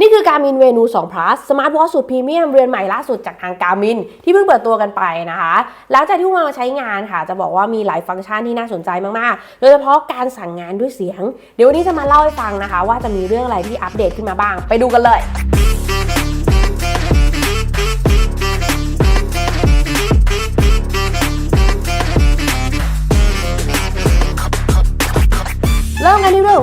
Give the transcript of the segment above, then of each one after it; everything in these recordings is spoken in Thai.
นี่คือการมินเวนู2 plus สมาร์ทวอทสุดพรีเมียมเรือนใหม่ล่าสุดจากทางการมินที่เพิ่งเปิดตัวกันไปนะคะ หลังจากที่มาใช้งานค่ะ จะบอกว่ามีหลายฟังก์ชันที่น่าสนใจมาก ๆ โดยเฉพาะการสั่งงานด้วยเสียง เดี๋ยววันนี้จะมาเล่าให้ฟังนะคะ ว่าจะมีเรื่องอะไรที่อัปเดตขึ้นมาบ้าง ไปดูกันเลย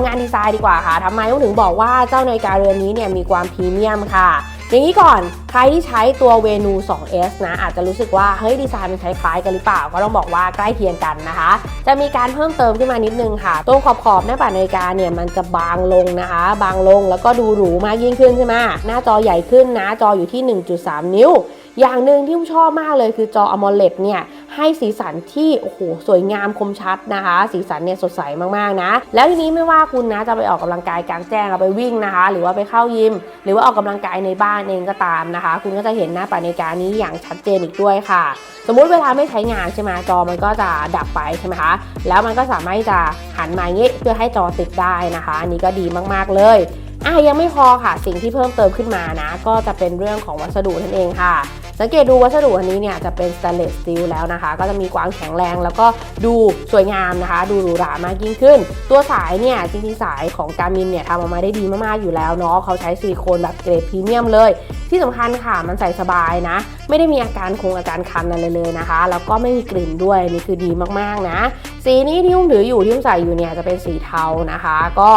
งของานดีไซน์ดีกว่าค่ะทำไมต้องถึงบอกว่าเจ้านาฬิกาเรือนนี้เนี่ยมีความพรีเมียมค่ะ อย่างนี้ก่อนใครที่ใช้ตัวเวนู 2S นะอาจจะรู้สึกว่าเฮ้ยดีไซน์มันคล้ายๆกันหรือเปล่า ก็ต้องบอกว่าใกล้เคียงกันนะคะ จะมีการเพิ่มเติมขึ้นมานิดนึงค่ะตรงขอบๆหน้าปัดนาฬิกาเนี่ยมันจะบางลงนะคะ บางลงแล้วก็ดูหรูมากยิ่งขึ้นใช่ไหมหน้าจอใหญ่ขึ้นนะจออยู่ที่ 1.3 นิ้ว อย่างหนึ่งที่ผมชอบมากเลยคือจอ AMOLED เนี่ย ให้สีสันที่โอ้โหสวยงามคมชัดนะคะ สีสันเนี่ยสดใสมากๆนะ แล้วทีนี้ไม่ว่าคุณนะจะไปออกกำลังกายกลางแจ้งเอาไปวิ่งนะคะ หรือว่าไปเข้ายิม หรือว่าออกกำลังกายในบ้านเองก็ตามนะคะ คุณก็จะเห็นหน้าปัดนาฬิกานี้อย่างชัดเจนอีกด้วยค่ะ สมมุติเวลาไม่ใช้งานใช่ไหมจอมันก็จะดับไปใช่ไหมคะแล้วมันก็สามารถจะหันมาอย่างนี้เพื่อให้จอติดได้นะคะอันนี้ก็ดีมากๆเลยอะยังไม่พอค่ะสิ่งที่เพิ่มเติมขึ้นมานะ ก็จะเป็นเรื่องของวัสดุนั่นเองค่ะ สังเกตดูวัสดุอันนี้เนี่ยจะเป็น stainless steel แล้วนะคะ ก็จะมีความแข็งแรงแล้วก็ดูสวยงามนะคะ ดูหรูหรามากยิ่งขึ้น ตัวสายเนี่ยจริงๆสายของการมินเนี่ยทำออกมาได้ดีมากๆอยู่แล้วเนาะเขาใช้ซิลิโคนแบบเกรดพรีเมียมเลย ที่สำคัญค่ะมันใส่สบายนะ ไม่ได้มีอาการคงอาการคันอะไรเลยนะคะ แล้วก็ไม่มีกลิ่นด้วยนี่คือดีมากๆนะ สีนี้ที่อุ้มถืออยู่ที่อุ้มใส่อยู่เนี่ยจะเป็นสีเทานะคะ ก็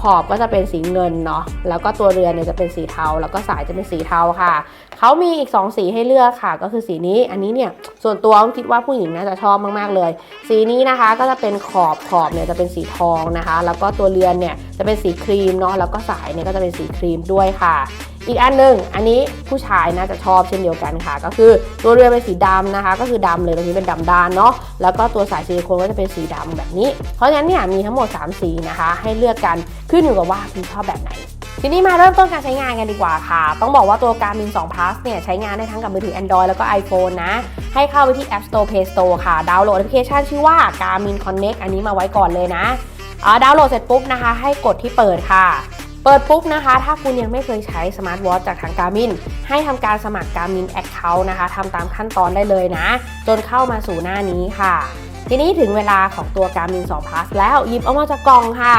ขอบก็จะเป็นสีเงินเนาะแล้วก็ตัวเรือนเนี่ยจะเป็นสีเทา แล้วก็สายจะเป็นสีเทาค่ะ เขามีอีก 2 สีให้เลือกค่ะ ก็คือสีนี้อันนี้เนี่ยส่วนตัวอุ้มคิดว่าผู้หญิงน่าจะชอบมากๆเลย สีนี้นะคะก็จะเป็นขอบขอบเนี่ยจะเป็นสีทองนะคะ แล้วก็ตัวเรือนเนี่ยจะเป็นสีครีมเนาะแล้วก็สายเนี่ยก็จะเป็นสีครีมด้วยค่ะอีกอันหนึ่งอันนี้ผู้ชายน่าจะชอบเช่นเดียวกันค่ะ ก็คือตัวเรือเป็นสีดำนะคะ ก็คือดำเลยตรงนี้เป็นดำด้านเนาะแล้วก็ตัวสายซิลิโคนก็จะเป็นสีดำแบบนี้ เพราะฉะนั้นเนี่ยมีทั้งหมด 3 สีนะคะ ให้เลือกกันขึ้นอยู่กับว่าคุณชอบแบบไหน ทีนี้มาเริ่มต้นการใช้งานกันดีกว่าค่ะ ต้องบอกว่าตัว Garmin 2 Plus เนี่ยใช้งานได้ทั้งกับมือถือ Android แล้วก็ iPhone นะ ให้เข้าไปที่ App Store Play Store ค่ะ ดาวน์โหลดแอปพลิเคชันชื่อว่า Garmin Connect อันนี้มาไว้ก่อนเลยนะอ่าดาวน์โหลดเสร็จปุ๊บนะคะ ให้กดที่เปิดค่ะ เปิดปุ๊บนะคะ ถ้าคุณยังไม่เคยใช้สมาร์ทวอทจากทาง Garmin ให้ทำการสมัคร Garmin Account นะคะทำตามขั้นตอนได้เลยนะ จนเข้ามาสู่หน้านี้ค่ะทีนี้ถึงเวลาของตัว Garmin 2 Plus แล้วหยิบออกมาจากกล่องค่ะ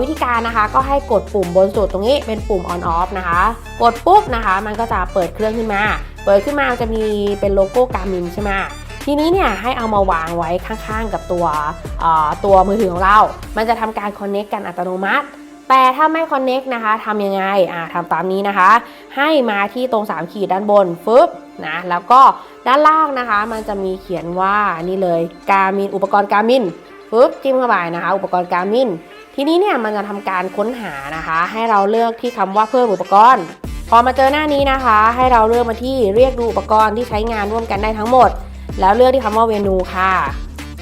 วิธีการนะคะก็ให้กดปุ่มบนสุดตรงนี้เป็นปุ่ม on off นะคะ กดปุ๊บนะคะ มันก็จะเปิดเครื่องขึ้นมา เปิดขึ้นมาจะมีเป็นโลโก้ Garmin ใช่ไหมทีนี้เนี่ยให้เอามาวางไว้ข้างๆกับตัวตัวมือถือของเรา มันจะทำการ connect กันอัตโนมัติ แต่ถ้าไม่ connect นะคะทำยังไงอ่าทำตามนี้นะคะ ให้มาที่ตรง 3 ขีดด้านบนฟึบนะแล้วก็ด้านล่างนะคะ มันจะมีเขียนว่านี่เลย Garmin อุปกรณ์ Garmin ฟึบจิ้มเข้าไปนะคะ อุปกรณ์ Garmin ทีนี้เนี่ยมันจะทำการค้นหานะคะ ให้เราเลือกที่คำว่าเพิ่มอุปกรณ์ พอมาเจอหน้านี้นะคะ ให้เราเลือกมาที่เรียกดูอุปกรณ์ที่ใช้งานร่วมกันได้ทั้งหมด แล้วเลือกที่คำว่าเวนูค่ะ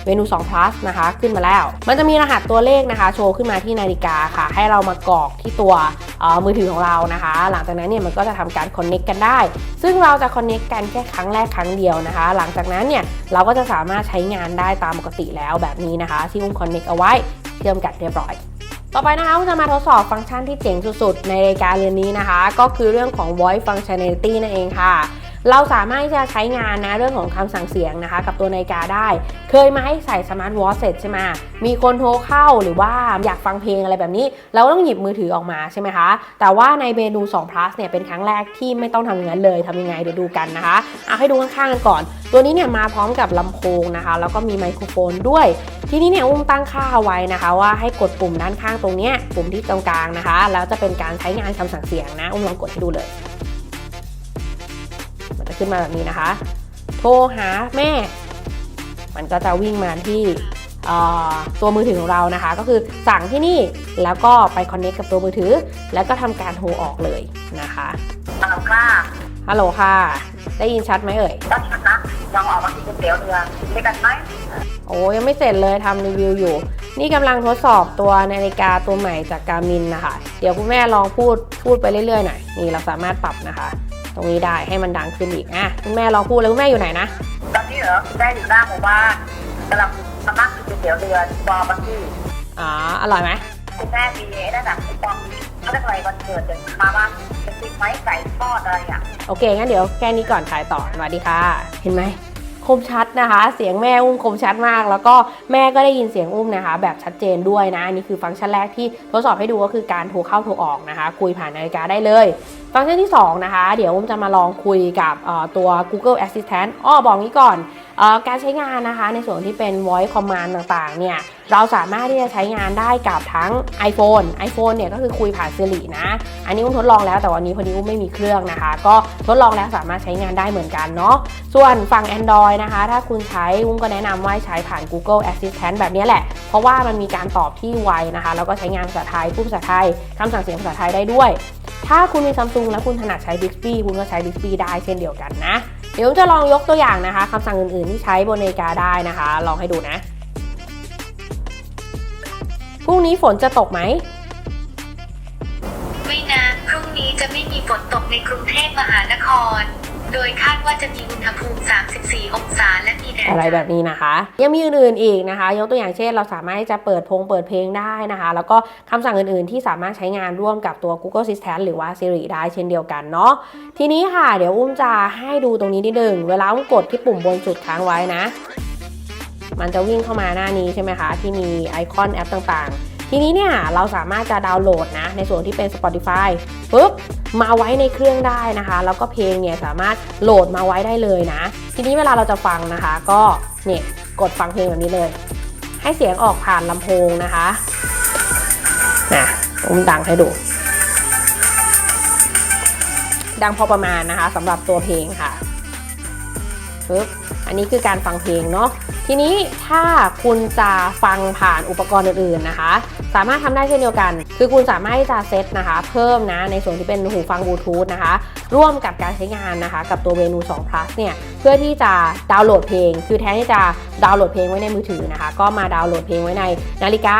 เวนู2 plus นะคะ ขึ้นมาแล้ว มันจะมีรหัสตัวเลขนะคะ โชว์ขึ้นมาที่นาฬิกาค่ะ ให้เรามากรอกที่ตัวออมือถือของเรานะคะ หลังจากนั้นเนี่ยมันก็จะทำการ connect กันได้ ซึ่งเราจะ connect กันแค่ครั้งแรกครั้งเดียวนะคะ หลังจากนั้นเนี่ยเราก็จะสามารถใช้งานได้ตามปกติแล้วแบบนี้นะคะ ที่อุ้ม connect เอาไว้ เชื่อมกันเรียบร้อย ต่อไปนะคะเราจะมาทดสอบฟังก์ชันที่เจ๋งสุดๆ ในรายการเรียนนี้นะคะ ก็คือเรื่องของ voice functionality นั่นเองค่ะ เราสามารถที่จะใช้งานนะเรื่องของคำสั่งเสียงนะคะ กับตัวนาฬิกาได้ เคยมาให้ใส่สมาร์ทวอทเสร็จใช่ไหมมีคนโทรเข้าหรือว่าอยากฟังเพลงอะไรแบบนี้ เราต้องหยิบมือถือออกมาใช่ไหมคะ แต่ว่าในเมนู2 plus เนี่ยเป็นครั้งแรกที่ไม่ต้องทำอย่างนั้นเลยทำยังไงเดี๋ยวดูกันนะคะเอาให้ดูข้างๆกันก่อน ตัวนี้เนี่ยมาพร้อมกับลำโพงนะคะ แล้วก็มีไมโครโฟนด้วย ทีนี้เนี่ยอุ้มตั้งค่าเอาไว้นะคะ ว่าให้กดปุ่มด้านข้างตรงเนี้ยปุ่มที่ตรงกลางนะคะ แล้วจะเป็นการใช้งานคำสั่งเสียงนะ อุ้มลองกดให้ดูเลย ขึ้นมาแบบนี้นะคะ โทรหาแม่ มันก็จะวิ่งมาที่เอ่อตัวมือถือของเรานะคะ ก็คือสั่งที่นี่แล้วก็ไปคอนเน c t กับตัวมือถือ แล้วก็ทำการโทรออกเลยนะคะฮัลโหลค่ะฮัลโหลค่ะ ได้ยินชัดไหมเอ่ยได้ยินนะลองออกมากินก๋วยเตี๋ยวเรือกินด้วยกันไหมโอ้ยังไม่เสร็จเลยทำรีวิวอยู่ นี่กำลังทดสอบตัวนาฬิกาตัวใหม่จากการมินนะคะ เดี๋ยวคุณแม่ลองพูดพูดไปเรื่อยๆหน่อยนี่เราสามารถปรับนะคะ ตรงนี้ได้ให้มันดังขึ้นอีกอะคุณแม่ลองพูดเลยคุณแม่อยู่ไหนนะตอนนี้เหรอคุณแม่อยู่หน้าหมู่บ้านกำลังมานั่งกินก๋วยเตี๋ยวเรือที่บอบักกี้อ๋ออร่อยไหมคุณแม่มีไอ้นั่นน่ะไอ้ปองเขาเรียกอะไรวันเกิดเดี๋ยวมาบ้างเป็นติดไม้ไก่ทอดอะไรอะโอเคงั้นเดี๋ยวแค่นี้ก่อนขายต่อสวัสดีค่ะ เห็นไหม คมชัดนะคะ เสียงแม่อุ้มคมชัดมาก แล้วก็แม่ก็ได้ยินเสียงอุ้มนะคะ แบบชัดเจนด้วยนะอันนี้คือฟังก์ชันแรกที่ทดสอบให้ดูก็คือการโทรเข้าโทรออกนะคะ คุยผ่านนาฬิกาได้เลย ฟังก์ชันที่ 2 นะคะ เดี๋ยวอุ้มจะมาลองคุยกับตัว Google Assistant อ้อบอกงี้ก่อน การใช้งานนะคะในส่วนที่เป็น voice command ต่างๆ เนี่ย เราสามารถที่จะใช้งานได้กับทั้ง iPhone iPhone เนี่ยก็คือคุยผ่าน Siri นะ อันนี้อุ้มทดลองแล้วแต่วันนี้พอดีอุ้มไม่มีเครื่องนะคะ ก็ทดลองแล้วสามารถใช้งานได้เหมือนกันเนาะ ส่วนฝั่ง Android นะคะ ถ้าคุณใช้อุ้มก็แนะนำว่าใช้ผ่าน Google Assistant แบบนี้แหละ เพราะว่ามันมีการตอบที่ไวนะคะ แล้วก็ใช้งานภาษาไทยพูดภาษาไทยคำสั่งเสียงภาษาไทยได้ด้วย ถ้าคุณมี Samsung และคุณถนัดใช้ Bixby คุณก็ใช้ Bixby ได้เช่นเดียวกันนะ เดี๋ยวจะลองยกตัวอย่างนะคะคำสั่งอื่นๆที่ใช้บนนาฬิกาได้นะคะ ลองให้ดูนะ พรุ่งนี้ฝนจะตกไหม ไม่นะ พรุ่งนี้จะไม่มีฝนตกในกรุงเทพมหานคร โดยคาดว่าจะมีอุณหภูมิ 34 องศาและมีแดดอะไรแบบนี้นะคะ ยังมีอื่นๆอีกนะคะ ยกตัวอย่างเช่น เราสามารถจะเปิดพงเปิดเพลงได้นะคะ แล้วก็คำสั่งอื่นๆ ที่สามารถใช้งานร่วมกับตัว Google Assistant หรือว่า Siri ได้เช่นเดียวกันเนาะทีนี้ค่ะ เดี๋ยวอุ้มจะให้ดูตรงนี้นิดนึงเวลาอุ้มกดที่ปุ่มบนสุดค้างไว้นะ มันจะวิ่งเข้ามาหน้านี้ใช่ไหมคะที่มีไอคอนแอปต่างๆ ทีนี้เนี่ยเราสามารถจะดาวน์โหลดนะในส่วนที่เป็น Spotify ปุ๊บมาไว้ในเครื่องได้นะคะ แล้วก็เพลงเนี่ยสามารถโหลดมาไว้ได้เลยนะ ทีนี้เวลาเราจะฟังนะคะ ก็เนี่ยกดฟังเพลงแบบนี้เลย ให้เสียงออกผ่านลำโพงนะคะนะอุ้มดังให้ดู ดังพอประมาณนะคะสำหรับตัวเพลงค่ะปึ๊บอันนี้คือการฟังเพลงเนาะ ทีนี้ถ้าคุณจะฟังผ่านอุปกรณ์อื่นๆนะคะ สามารถทำได้เช่นเดียวกัน คือคุณสามารถที่จะเซตนะคะ เพิ่มนะในส่วนที่เป็นหูฟังบลูทูธนะคะ ร่วมกับการใช้งานนะคะ กับตัวเวนู2 plus เนี่ยเพื่อที่จะดาวน์โหลดเพลง คือแทนที่จะดาวน์โหลดเพลงไว้ในมือถือนะคะ ก็มาดาวน์โหลดเพลงไว้ในนาฬิกา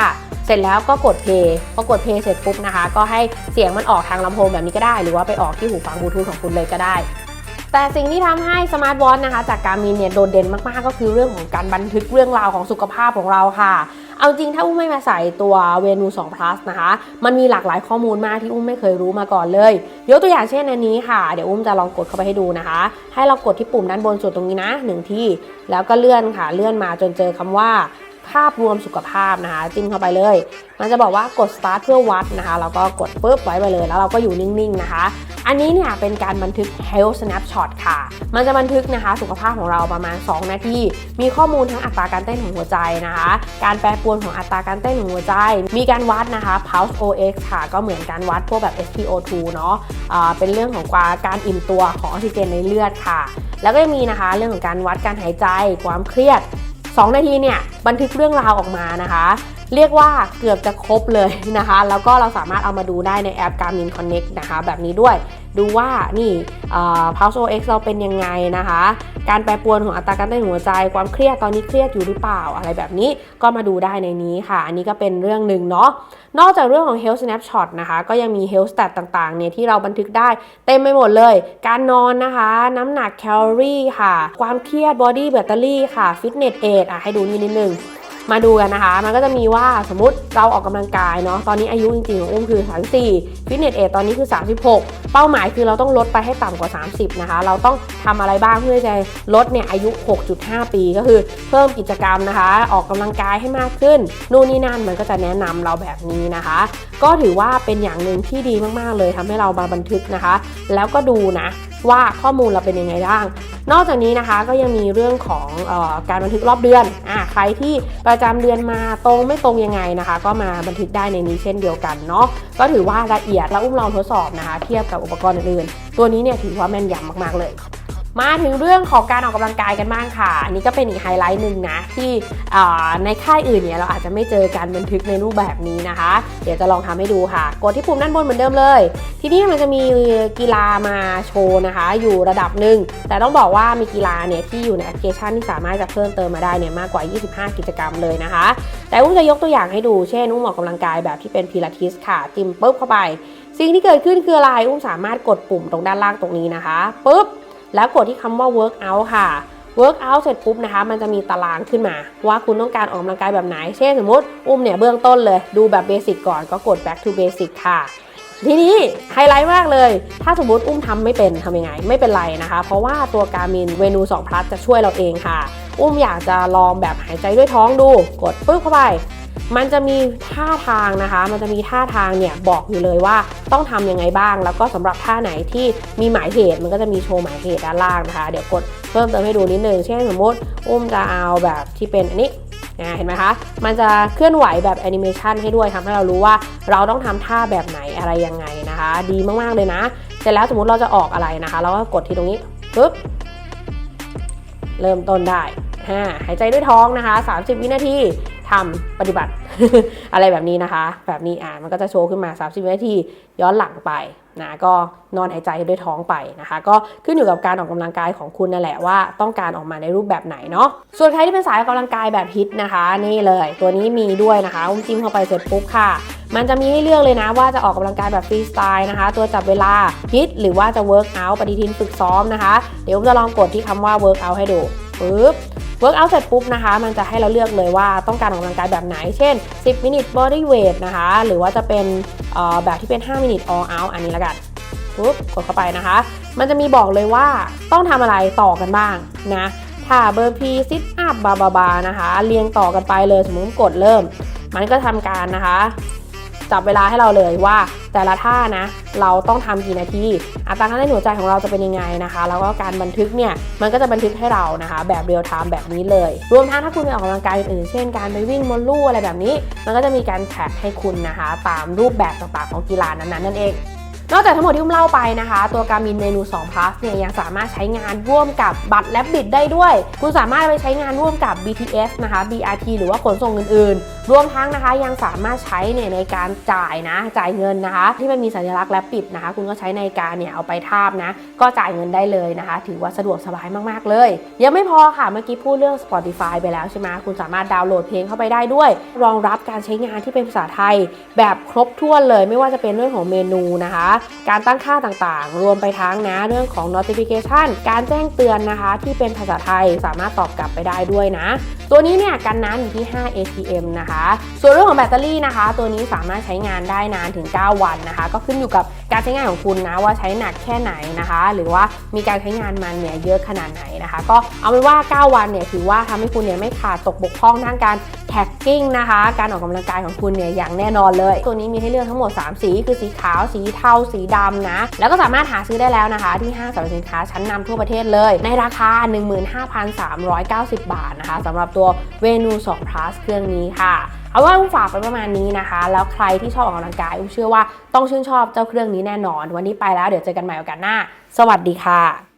เสร็จแล้วก็กดเพลย์พอกดเพลย์เสร็จปุ๊บนะคะ ก็ให้เสียงมันออกทางลำโพงแบบนี้ก็ได้ หรือว่าไปออกที่หูฟังบลูทูธของคุณเลยก็ได้ แต่สิ่งที่ทำให้สมาร์ทวอทนะคะจากการมีเนี่ยโดดเด่นมากๆ ก็คือเรื่องของการบันทึกเรื่องราวของสุขภาพของเราค่ะ เอาจริงถ้าอุ้มไม่มาใส่ตัวเวนู2 plus นะคะ มันมีหลากหลายข้อมูลมากที่อุ้มไม่เคยรู้มาก่อนเลย ยกตัวอย่างเช่นอันนี้ค่ะ เดี๋ยวอุ้มจะลองกดเข้าไปให้ดูนะคะ ให้เรากดที่ปุ่มด้านบนสุดตรงนี้นะหนึ่งที่ แล้วก็เลื่อนค่ะ เลื่อนมาจนเจอคำว่า ภาพรวมสุขภาพนะคะ จิ้มเข้าไปเลย มันจะบอกว่ากด start เพื่อวัดนะคะแล้วก็กดปุ๊บไว้ไปเลย แล้วเราก็อยู่นิ่งๆนะคะ อันนี้เนี่ยเป็นการบันทึก health snapshot ค่ะ มันจะบันทึกนะคะ สุขภาพของเราประมาณ 2 นาที มีข้อมูลทั้งอัตราการเต้นของหัวใจนะคะ การแปรปรวนของอัตราการเต้นของหัวใจ มีการวัดนะคะ pulse ox ค่ะ ก็เหมือนการวัดพวกแบบ SpO2 เนาะอ่าเป็นเรื่องของการอิ่มตัวของออกซิเจนในเลือดค่ะ แล้วก็ยังมีนะคะเรื่องของการวัดการหายใจ ความเครียด 2 นาทีเนี่ยบันทึกเรื่องราวออกมานะคะ เรียกว่าเกือบจะครบเลยนะคะ แล้วก็เราสามารถเอามาดูได้ในแอป Garmin Connect นะคะ แบบนี้ด้วยดูว่านี่ Pulse OX เราเป็นยังไงนะคะ การแปรปรวนของอัตราการเต้นหัวใจ ความเครียดตอนนี้เครียดอยู่หรือเปล่าอะไรแบบนี้ก็มาดูได้ในนี้ค่ะ อันนี้ก็เป็นเรื่องหนึ่งเนาะนอกจากเรื่องของ Health Snapshot นะคะ ก็ยังมี Health Stat ต่างๆเนี่ยที่เราบันทึกได้เต็มไปหมดเลย การนอนนะคะ น้ำหนักแคลอรี่ค่ะ ความเครียด Body Battery ค่ะ Fitness aid อะให้ดูนี่นิดนึง มาดูกันนะคะ มันก็จะมีว่าสมมติเราออกกำลังกายเนาะ ตอนนี้อายุจริงๆของอุ้มคือ 34 ฟิตเนสเอตอนนี้คือ 36 เป้าหมายคือเราต้องลดไปให้ต่ำกว่า 30 นะคะ เราต้องทำอะไรบ้างเพื่อจะลดเนี่ยอายุ 6.5 ปีก็คือเพิ่มกิจกรรมนะคะ ออกกำลังกายให้มากขึ้น นู่นนี่นั่นมันก็จะแนะนำเราแบบนี้นะคะ ก็ถือว่าเป็นอย่างหนึ่งที่ดีมากๆเลยทำให้เรามาบันทึกนะคะ แล้วก็ดูนะว่าข้อมูลเราเป็นยังไงบ้าง นอกจากนี้นะคะก็ยังมีเรื่องของออการบันทึกรอบเดือนอ่า ใครที่ประจำเดือนมาตรงไม่ตรงยังไงนะคะ ก็มาบันทึกได้ในนี้เช่นเดียวกันเนาะก็ถือว่าละเอียดและอุ้มลองทดสอบนะคะ เทียบกับอุปกรณ์อื่นๆตัวนี้เนี่ยถือว่าแม่นยำมากๆเลย มาถึงเรื่องของการออกกำลังกายกันบ้างค่ะ อันนี้ก็เป็นอีกไฮไลท์หนึ่งนะ ที่ในค่ายอื่นเนี่ยเราอาจจะไม่เจอการบันทึกในรูปแบบนี้นะคะ เดี๋ยวจะลองทำให้ดูค่ะ กดที่ปุ่มด้านบนเหมือนเดิมเลย ทีนี้มันจะมีกีฬามาโชว์นะคะ อยู่ระดับหนึ่ง แต่ต้องบอกว่ามีกีฬาเนี่ยที่อยู่ในแอปพลิเคชันที่สามารถจะเพิ่มเติมมาได้เนี่ยมากกว่า 25 กิจกรรมเลยนะคะ แต่อุ้มจะยกตัวอย่างให้ดู เช่นอุ้มออกกำลังกายแบบที่เป็นพิลาทิสค่ะ จิ้มปุ๊บเข้าไป สิ่งที่เกิดขึ้นคืออะไรอุ้มสามารถกดปุ่มตรงด้านล่างตรงนี้นะคะปุ๊บ แล้วกดที่คำว่า work out ค่ะ work out เสร็จปุ๊บนะคะ มันจะมีตารางขึ้นมา ว่าคุณต้องการออกกำลังกายแบบไหน เช่นสมมติอุ้มเนี่ยเบื้องต้นเลย ดูแบบเบสิกก่อนก็กด back to basic ค่ะทีนี้ไฮไลท์มากเลย ถ้าสมมติอุ้มทำไม่เป็นทำยังไง ไม่เป็นไรนะคะ เพราะว่าตัวการมินเวนู2 plus จะช่วยเราเองค่ะ อุ้มอยากจะลองแบบหายใจด้วยท้องดู กดปึ๊บเข้าไป มันจะมีท่าทางนะคะ มันจะมีท่าทางเนี่ยบอกอยู่เลยว่าต้องทำยังไงบ้าง แล้วก็สำหรับท่าไหนที่มีหมายเหตุมันก็จะมีโชว์หมายเหตุด้านล่างนะคะ เดี๋ยวกดเพิ่มเติมให้ดูนิดนึง เช่นสมมติอุ้มจะเอาแบบที่เป็นอันนี้นะเห็นไหมคะ มันจะเคลื่อนไหวแบบแอนิเมชันให้ด้วยทำให้เรารู้ว่าเราต้องทำท่าแบบไหนอะไรยังไงนะคะ ดีมากๆเลยนะ เสร็จแล้วสมมติเราจะออกอะไรนะคะ เราก็กดที่ตรงนี้ปึ๊บเริ่มต้นได้หายใจด้วยท้องนะคะ 30 วินาที ทำปฏิบัติ อะไรแบบนี้นะคะ แบบนี้อ่ามันก็จะโชว์ขึ้นมา 30 วินาทีย้อนหลังไปนะก็นอนหายใจด้วยท้องไปนะคะ ก็ขึ้นอยู่กับการออกกำลังกายของคุณนั่นแหละว่าต้องการออกมาในรูปแบบไหนเนาะส่วนใครที่เป็นสายออกกำลังกายแบบฮิตนะคะ นี่เลย ตัวนี้มีด้วยนะคะอุ้มจิ้มเข้าไปเสร็จปุ๊บค่ะ มันจะมีให้เลือกเลยนะว่าจะออกกำลังกายแบบฟรีสไตล์นะคะ ตัวจับเวลาฮิตหรือว่าจะเวิร์กอัลปฏิทินฝึกซ้อมนะคะ เดี๋ยวผมจะลองกดที่คำว่าเวิร์กอัลให้ดู ปึ๊บเวิร์กอัลเสร็จปุ๊บนะคะ มันจะให้เราเลือกเลยว่าต้องการออกกำลังกายแบบไหน เช่น 10 minute body weight นะคะ หรือว่าจะเป็นแบบที่เป็น 5 minute all out อันนี้ละกันปุ๊บกดเข้าไปนะคะ มันจะมีบอกเลยว่าต้องทำอะไรต่อกันบ้างนะถ้าเบอร์พีซิทอัพบาบาบานะคะ เรียงต่อกันไปเลยสมมติกดเริ่ม มันก็ทำการนะคะ จับเวลาให้เราเลยว่า แต่ละท่านะเราต้องทำกี่นาทีอัตราการเต้นหัวใจของเราจะเป็นยังไงนะคะ แล้วก็การบันทึกเนี่ยมันก็จะบันทึกให้เรานะคะ แบบเรียลไทม์แบบนี้เลย รวมทั้งถ้าคุณไปออกกำลังกายอื่นๆเช่นการไปวิ่งบนลู่อะไรแบบนี้ มันก็จะมีการแท็กให้คุณนะคะ ตามรูปแบบต่างๆของกีฬานั้นๆนั่นเองนอกจากทั้งหมดที่อุ้มเล่าไปนะคะ ตัวการมินเมนู2 plus เนี่ยยังสามารถใช้งานร่วมกับบัตรแลบบิดได้ด้วย คุณสามารถไปใช้งานร่วมกับ BTS นะคะ BRT หรือว่าขนส่งอื่นๆรวมทั้งนะคะยังสามารถใช้เนี่ยในการจ่ายนะจ่ายเงินนะคะ ที่มันมีสัญลักษณ์แลบบิดนะคะ คุณก็ใช้ในการเนี่ยเอาไปทาบนะ ก็จ่ายเงินได้เลยนะคะ ถือว่าสะดวกสบายมากๆเลย ยังไม่พอค่ะเมื่อกี้พูดเรื่อง Spotify ไปแล้วใช่ไหมคุณสามารถดาวน์โหลดเพลงเข้าไปได้ด้วย รองรับการใช้งานที่เป็นภาษาไทย แบบครบถ้วนเลย ไม่ว่าจะเป็นเรื่องของเมนูนะคะ การตั้งค่าต่างๆ รวมไปทั้งนะเรื่องของ notification การแจ้งเตือนนะคะที่เป็นภาษาไทยสามารถตอบกลับไปได้ด้วยนะ ตัวนี้เนี่ยกันน้ำอยู่ที่ 5 ATM นะคะคะ ส่วนเรื่องของแบตเตอรี่นะคะ ตัวนี้สามารถใช้งานได้นานถึง 9 วันนะคะ ก็ขึ้นอยู่กับการใช้งานของคุณนะว่าใช้หนักแค่ไหนนะคะ หรือว่ามีการใช้งานมันเนี่ยเยอะขนาดไหนนะคะ ก็เอาเป็นว่า 9 วันเนี่ยถือว่าทำให้คุณเนี่ยไม่ขาดตกบกพร่องทางการแท็กกิ้งนะคะ การออกกำลังกายของคุณเนี่ยอย่างแน่นอนเลย ตัวนี้มีให้เลือกทั้งหมด 3 สี คือสีขาวสีเทาสีดำนะ แล้วก็สามารถหาซื้อได้แล้วนะคะ ที่ห้างสรรพสินค้าชั้นนำทั่วประเทศเลย ในราคา 15,390 บาทนะคะสำหรับตัวเวนู2 plus เครื่องนี้ค่ะ เอาว่าอุ้มฝากไปประมาณนี้นะคะ แล้วใครที่ชอบออกกำลังกายอุ้มเชื่อว่าต้องชื่นชอบเจ้าเครื่องนี้แน่นอน วันนี้ไปแล้วเดี๋ยวเจอกันใหม่โอกาสหน้า สวัสดีค่ะ